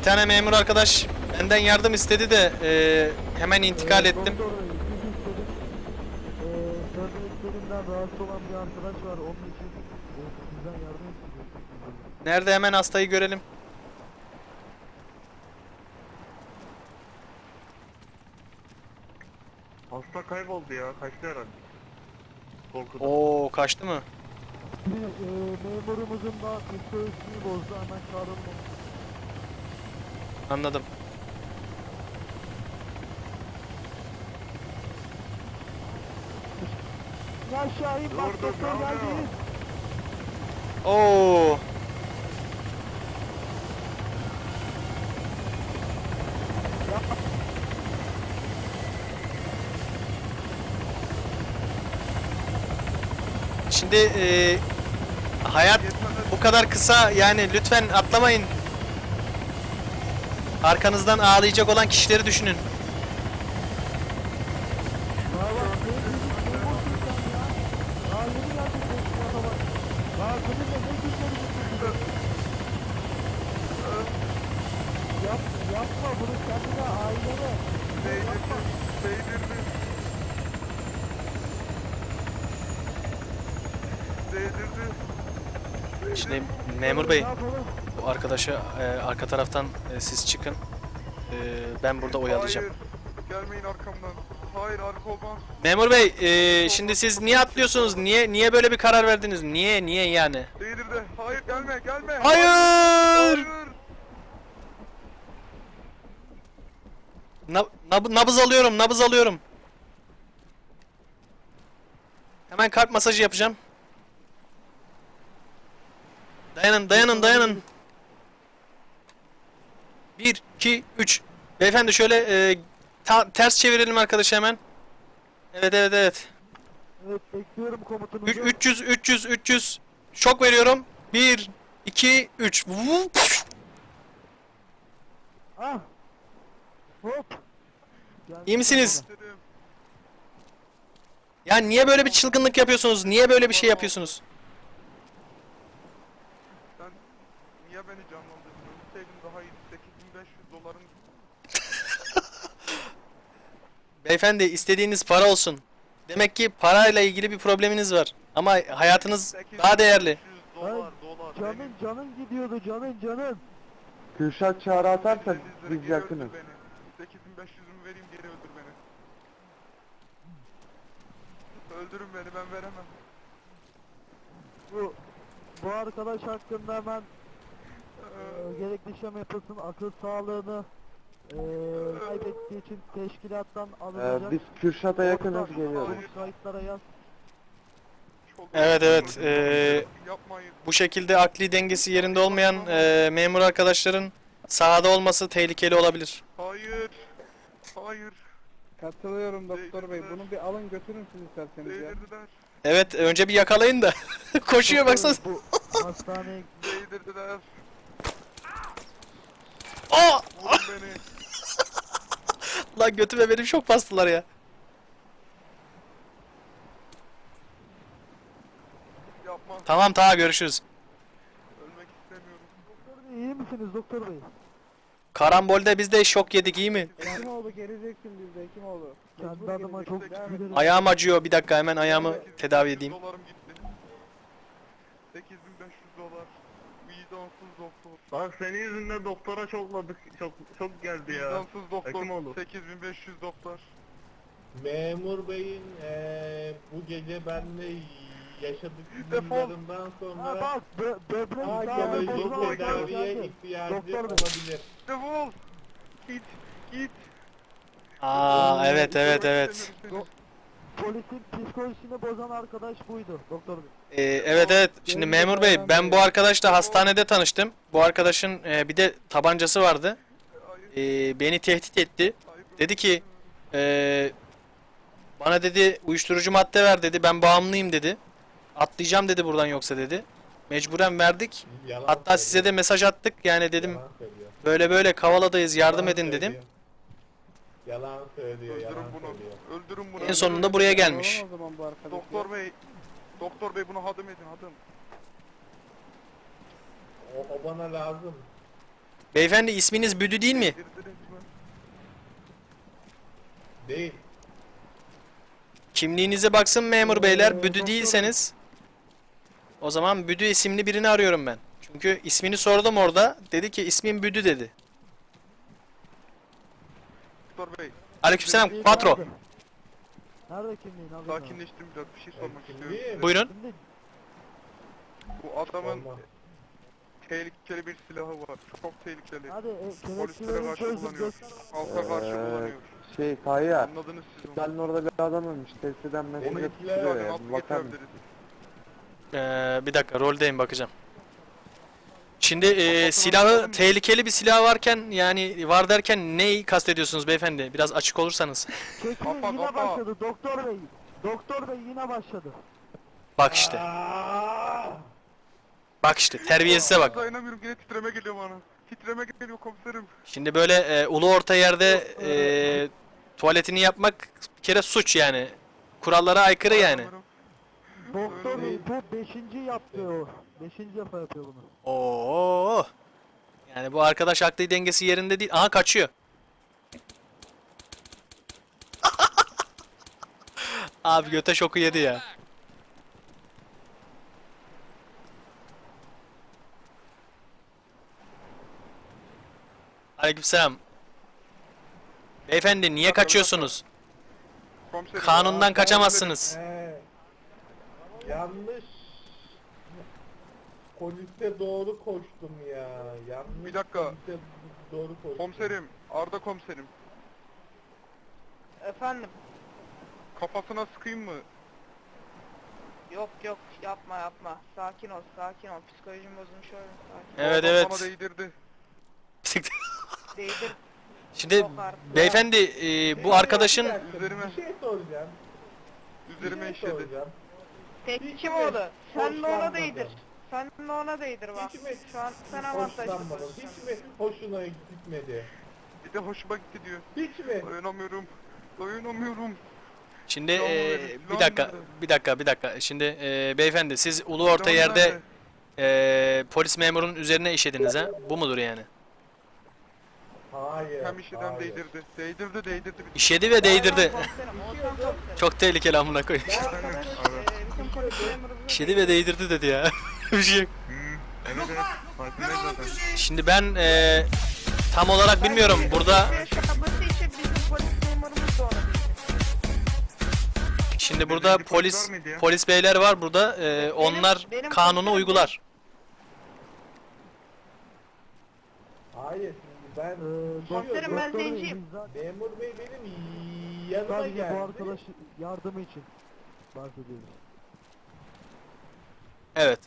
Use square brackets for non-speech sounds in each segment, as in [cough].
Bir tane memur arkadaş benden yardım istedi de e, hemen intikal ettim. Ee, e, isteyecektik. Nerede hemen hastayı görelim. Hasta kayboldu ya. Kaçtı herhalde. Korkudan. Oo kaçtı mı? Bir e, memurumuzun da psikolojisini bozdu. Hemen çağıralım onu. Anladım. Ya Şahin bak doktor geldi. Oo. Şimdi e, hayat bu kadar kısa yani lütfen atlamayın. Arkanızdan ağlayacak olan kişileri düşünün. Şimdi memur bey? Bu arkadaşa e, arka taraftan e, siz çıkın. E, ben burada oyalayacağım. Hayır. Gelmeyin arkamdan. Hayır arka olmaz. Memur bey, e, şimdi siz niye atlıyorsunuz? Niye niye böyle bir karar verdiniz? Niye niye yani? Değdirdi. Hayır gelme gelme. Hayır! Hayır. Na- nab- nabız alıyorum, nabız alıyorum. Hemen kalp masajı yapacağım. Dayanın, dayanın, dayanın. 1 2 3 Beyefendi şöyle e, ta- ters çevirelim arkadaşı hemen. Evet, evet, evet. Evet bekliyorum komutunuzu. Üç- 300 300 300 şok veriyorum. 1 2 3 Ah. Hop. Gel- İyi misiniz? Ya niye böyle bir çılgınlık yapıyorsunuz? Niye böyle bir şey yapıyorsunuz? Sen niye beni canlandırdın? Ölseydim daha iyiydi. 8500 dolarım Beyefendi istediğiniz para olsun. Demek ki parayla ilgili bir probleminiz var. Ama hayatınız daha değerli. 8500 dolar dolar. Canın canın gidiyordu canın canın. Kürşat çağrı atarsa biz yakınız. öldür beni. 8500'ümü vereyim geri öldür beni. Öldürün beni ben veremem. Bu bu arkadaş hakkında hemen e, gerekli işlem yapılsın. Akıl sağlığını e, kaybettiği için teşkilattan Ee, alınacak. biz Kürşat'a yakınız Ortak geliyoruz. kayıtlara yaz. Evet, evet, ee. Yapmayın. Bu şekilde akli dengesi yerinde olmayan e, memur arkadaşların sahada olması tehlikeli olabilir. Hayır. Hayır. Katılıyorum doktor bey. Bunu bir alın götürün siz isterseniz ya. Değdirdiler. Evet önce bir yakalayın da. [laughs] Koşuyor baksana. Bu hastaneye Değdirdiler. Aa! Vurun beni. Lan götüme benim şok bastılar ya. Yapma. Tamam tamam görüşürüz. Ölmek istemiyorum. Doktor bey iyi misiniz doktor bey? Karambolde biz de şok yedik iyi mi? Hekimoğlu geleceksin bizde Hekimoğlu. Kendi adıma çok üzülürüm. Ayağım acıyor bir dakika hemen ayağımı 8500 tedavi edeyim. Dolarım gitti. 8500 dolar. Vicdansız doktor. Bak senin yüzünden doktora çokladık. Çok çok geldi ya. Vicdansız doktor. Hekimoğlu. 8500 doktor. Memur Bey'in eee, bu gece benle yaşadıklarından Ha sonra bak bö böbrek sağlığı bozulan arkadaş tedaviye geldi. ihtiyacı Doktor bey. olabilir. Defol. Git. Git. Aa evet evet evet. Polisin psikolojisini bozan arkadaş buydu doktor bey. Ee, evet evet. Şimdi memur bey ben bu arkadaşla hastanede tanıştım. Bu arkadaşın e, bir de tabancası vardı. Ee, beni tehdit etti. Dedi ki e, bana dedi uyuşturucu madde ver dedi. Ben bağımlıyım dedi. Atlayacağım dedi buradan yoksa dedi. Mecburen verdik. Yalan Hatta size de söylüyor, mesaj attık. Yani dedim yalan söylüyor. böyle böyle Kavala'dayız yardım Yalan edin dedim. söylüyor. Yalan söylüyor, Öldürün yalan bunu. söylüyor. Öldürün bunu. En sonunda buraya gelmiş. Alalım o zaman bu arkadaşı. Doktor bey. Doktor bey bunu hadım edin hadım. O, o bana lazım. Beyefendi isminiz Büdü değil mi? Değil. Kimliğinize baksın memur beyler. Büdü değilseniz. O zaman Büdü isimli birini arıyorum ben. Çünkü ismini sordum orada. Dedi ki ismim Büdü dedi. Doktor bey Aleykümselam patro. Nerede? Nerede kimliğin abi? sakinleştim biraz bir şey sormak istiyorum. Buyurun. Bu adamın Olmaz. tehlikeli bir silahı var. Çok tehlikeli. hadi e, Polislere kelepçeleri karşı çözün kullanıyor. göster. Halka karşı Ee, kullanıyor. Şey Tayyar. Anladınız siz onu. Senin orada bir adam ölmüş. Testiden mesaj Onu yapıştırıyor itibaren ya. altı Bir bakar mısın? getirebiliriz. Ee, bir dakika roldeyim bakacağım. Şimdi e, silahı tehlikeli bir silah varken yani var derken neyi kastediyorsunuz beyefendi? Biraz açık olursanız. Kafa, yine başladı doktor bey. Doktor bey yine başladı. Bak işte. Aa! Bak işte terbiyesize bak. Dayanamıyorum yine titreme geliyor bana. Titreme geliyor komiserim. Şimdi böyle e, ulu orta yerde e, tuvaletini yapmak bir kere suç yani. Kurallara aykırı yani. Doktor bey bu beşinci yaptı o. Beşinci defa yapıyor bunu. Oo. Yani bu arkadaş aklı dengesi yerinde değil. Aha kaçıyor. [laughs] Abi göte şoku yedi ya. Aleykümselam. Beyefendi niye kaçıyorsunuz? Komiserim. Kanundan kaçamazsınız. Yanlış. Polise doğru koştum ya. Yanlış. Bir dakika. Polise doğru koştum. Komiserim. Arda komiserim. Efendim? Kafasına sıkayım mı? Yok yok yapma yapma. Sakin ol sakin ol. Psikolojim bozulmuş öyle. Sakin. Bu Evet adam evet. Bana değdirdi. Değdir. Şimdi Yok artık. beyefendi e, bu arkadaşın Bir dakika, Üzerime- Bir şey soracağım. Üzerime bir şey işledi. soracağım. Tek kim mi oldu? Sen de ona hoşlanmadın? değdir. Sen de ona değdir bak. Hiç mi Şu an sen avantajlı hoşlanmadın? pozisyonda. Hiç mi hoşuna gitmedi? Bir de hoşuma gitti diyor. Hiç mi? Dayanamıyorum. Dayanamıyorum. Şimdi e, verin, bir dakika, verin. bir dakika, bir dakika. Şimdi e, beyefendi siz ulu orta yerde e, polis memurunun üzerine işediniz ha? Bu mudur yani? Hayır. Hem işeden hayır. değdirdi. Değdirdi değdirdi. İşedi ve değdirdi. Çok tehlikeli amına koyayım. Arkadaş e, polis İşedi ve değdirdi dedi ya. Bir şey yok. Evet evet. Farkındayım zaten. Şimdi ben e, tam olarak bilmiyorum burada Yaşaması için bizim polis memurumuz da ona değdir. şimdi burada polis polis var mıydı ya? polis beyler var burada. E, onlar benim kanunu uygular. Hayır. Şimdi ben Komiserim, ben doktor bey, zenciyim. biz zaten memur bey benim yanıma Sadece geldi. bu arkadaş yardımı için bahsediyoruz. Evet.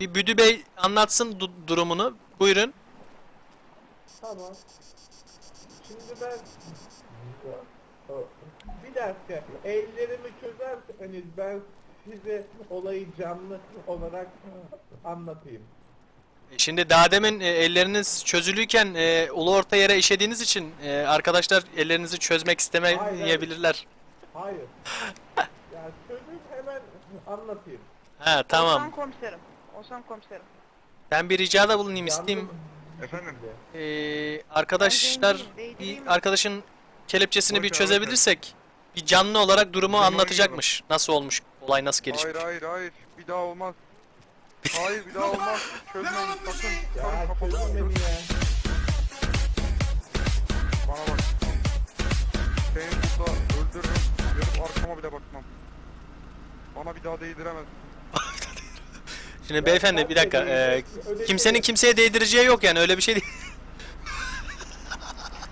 Bir Büdü Bey anlatsın du- durumunu. Buyurun. Tamam. Şimdi ben bir dakika ellerimi çözerseniz ben size olayı canlı olarak anlatayım. Şimdi daha demin e, elleriniz çözülüyken e, ulu orta yere işediğiniz için e, arkadaşlar ellerinizi çözmek istemeyebilirler. Hayır. [laughs] ya çözüm hemen anlatayım. Ha tamam. komiserim. Oğuzhan komiserim. Ben bir ricada bulunayım isteyeyim. Efendim? Ee, arkadaşlar bir arkadaşın kelepçesini bir Boş ver, çözebilirsek bir canlı olarak durumu Durumu anlatacakmış. Nasıl olmuş? Olay nasıl gelişmiş? Hayır hayır hayır. Bir daha olmaz. [laughs] Hayır bir daha olmaz. Çözmeyin sakın. Ya Sakın ya. Bana bak. Seni burada öldürürüm. Dönüp arkama bile bakmam. Bana bir daha değdiremezsin. Şimdi beyefendi bir dakika. ee, kimsenin kimseye değdireceği yok yani öyle bir şey değil.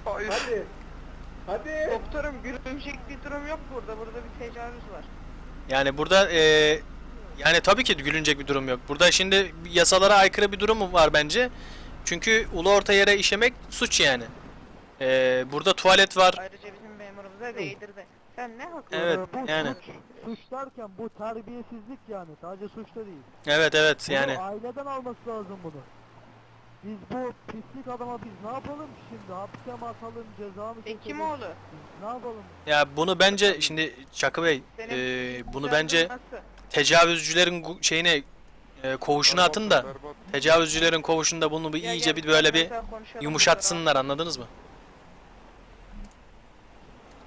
Hayır. Hadi. Hadi. Doktorum gülümcek bir durum yok burada. Burada bir tecavüz var. Yani burada ee, yani tabii ki gülünecek bir durum yok. Burada şimdi yasalara aykırı bir durum var bence. Çünkü ulu orta yere işemek suç yani. Ee, burada tuvalet var. Ayrıca bizim memurumuza değdirdi. Sen ne haklı? Evet, Ee, bu yani. Suç, suç derken bu terbiyesizlik yani. Sadece suç da değil. Evet evet Bunu yani. aileden alması lazım bunu. Biz bu pislik adama biz ne yapalım şimdi? Hapse mi atalım, ceza mı E kim keselim? oğlu? Biz Ne yapalım? Ya bunu bence şimdi Çakı Bey Senin ee, bunu bence nasıl? tecavüzcülerin gu- şeyine e, koğuşuna atın da berbat. tecavüzcülerin koğuşunda bunu bir Gel, iyice gel, bir böyle bir mesela konuşalım yumuşatsınlar anladınız mı?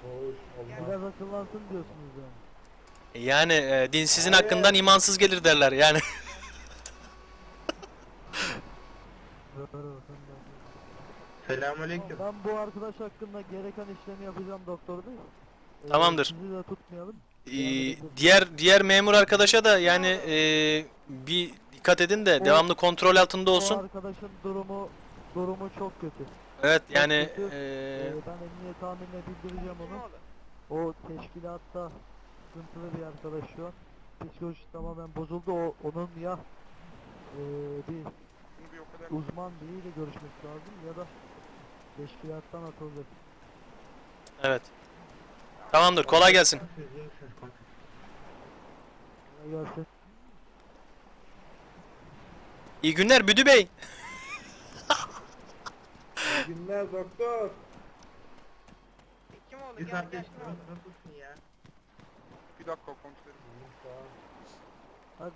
Hoş olmaz. Biraz akıllansın diyorsunuz yani. Yani e, dinsizin hakkından imansız gelir derler yani. [laughs] Doğru, sen de haklısın. Selamünaleyküm. Ben bu arkadaş hakkında gereken işlemi yapacağım doktor bey. Ee, Tamamdır. Sizi de tutmayalım. Ee, diğer diğer memur arkadaşa da yani e, bir dikkat edin de O- devamlı kontrol altında Bu olsun. arkadaşın durumu durumu çok kötü. Evet yani kötü. e, Ee, ben emniyet amirine bildireceğim onu. O teşkilatta sıkıntılı bir arkadaş şu an. Psikolojisi tamamen bozuldu. O onun ya ee, bir uzman biriyle görüşmek lazım ya da teşkilattan atıldı. evet. Tamamdır kolay gelsin. Kolay gelsin. İyi günler Büdü Bey. İyi günler doktor. Bir Gel gel. nasılsın ya? bir dakika komiserim. Hadi